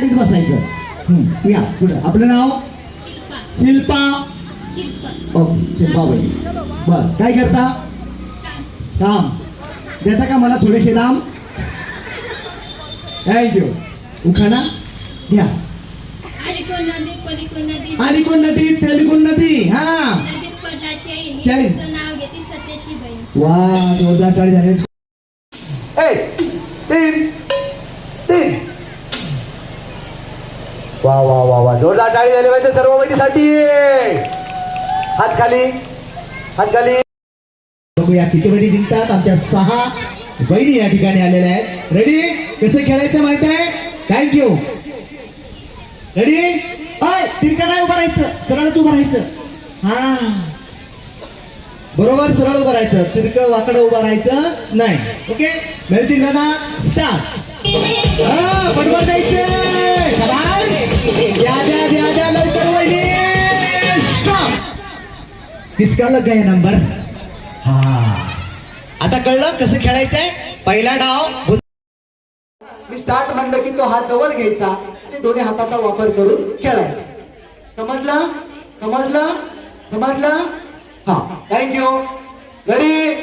गाडीत बसायचं. या पुढे. आपलं नाव? शिल्पा. ओके शिल्पा बाई. बर काय करता? काम. देता का मला थोडेसे लांब? थँक्यू उखाणा? घ्या आणि कोण नदी त्याली कोण नदी हा चैन वा दोन हजार चाळीस झाले तीन. वा वा वा वा. जोरदार टाळी झाली पाहिजे सर्व बैठीसाठी हात खाली हात खाली बघूया किती बहिणी जिंकतात. आमच्या सहा बहिणी या ठिकाणी आलेल्या आहेत. रेडी कसं खेळायचं माहीत आहे? थँक्यू रेडी अय तिरका नाही उभं राहायचं? सरळच उभं राहायचं. हा. बरोबर सरळ उभं राहायचं. तिरकं वाकडं उभं राहायचं नाही. ओके म्युझिक दादा स्टार्ट हा बरोबर जायचं. तिसकावलं काय नंबर हा आता कळलं कसं खेळायचंय पहिला डाव मी स्टार्ट म्हणलं की तो हात जवळ घ्यायचा आणि दोन्ही हाताचा वापर करून खेळायचा समजलं समजलं समजलं हा थँक्यू रेडी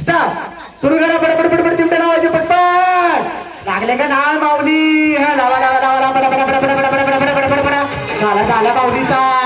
स्टार्ट सुरू करा पटपट पटपट चिमटे लावायचे पटपट लागले का नाळ माऊली हा लावा लावा लावा लावा बडा बडा बडा बडा बडा पटा बडा पटा बडा झाला झाला माऊलीचा